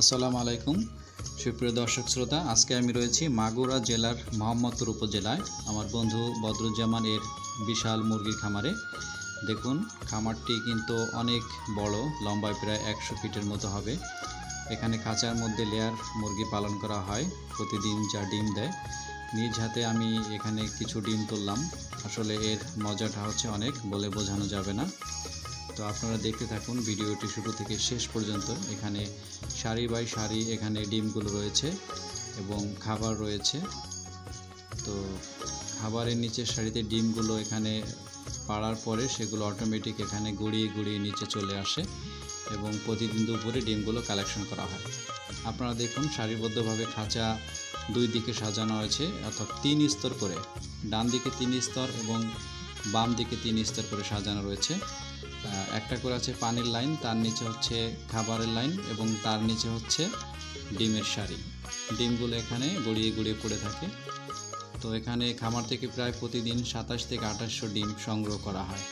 আসসালামু আলাইকুম। সুপ্রিয় দর্শক শ্রোতা, আজকে আমি রয়েছি মাগুরা জেলার মোহাম্মদপুর উপজেলায়। আমার বন্ধু বদরুজ্জামান এর বিশাল মুরগির খামারে। দেখুন, খামারটি কিন্তু অনেক বড়, লম্বায় প্রায় একশো ফিটের মতো হবে। এখানে খাঁচার মধ্যে লেয়ার মুরগি পালন করা হয়, প্রতিদিন যা ডিম দেয়। নিজ হাতে আমি এখানে কিছু ডিম তুললাম। আসলে এর মজাটা হচ্ছে অনেক, বলে বোঝানো যাবে না। তো আপনারা দেখতে থাকুন, ভিডিওটি শুরু থেকে শেষ পর্যন্ত। এখানে সারি বাই সারি এখানে ডিমগুলো রয়েছে এবং খাবার রয়েছে। তো খাবারের নিচের সারিতে ডিমগুলো এখানে পাড়ার পরে সেগুলো অটোমেটিক এখানে গড়িয়ে গড়িয়ে নিচে চলে আসে এবং প্রতিদিন দুপুরে ডিমগুলো কালেকশন করা হয়। আপনারা দেখুন, সারিবদ্ধভাবে খাঁচা দুই দিকে সাজানো হয়েছে, অর্থাৎ তিন স্তর করে। ডান দিকে তিন স্তর এবং বাম দিকে তিন স্তর করে সাজানো রয়েছে। একটা করে আছে পানির লাইন, তার নিচে হচ্ছে খাবারের লাইন এবং তার নিচে হচ্ছে ডিমের সারি। ডিমগুলো এখানে গড়িয়ে গড়িয়ে পড়ে থাকে। তো এখানে খামার থেকে প্রায় প্রতিদিন সাতাশ থেকে আঠাশশো ডিম সংগ্রহ করা হয়।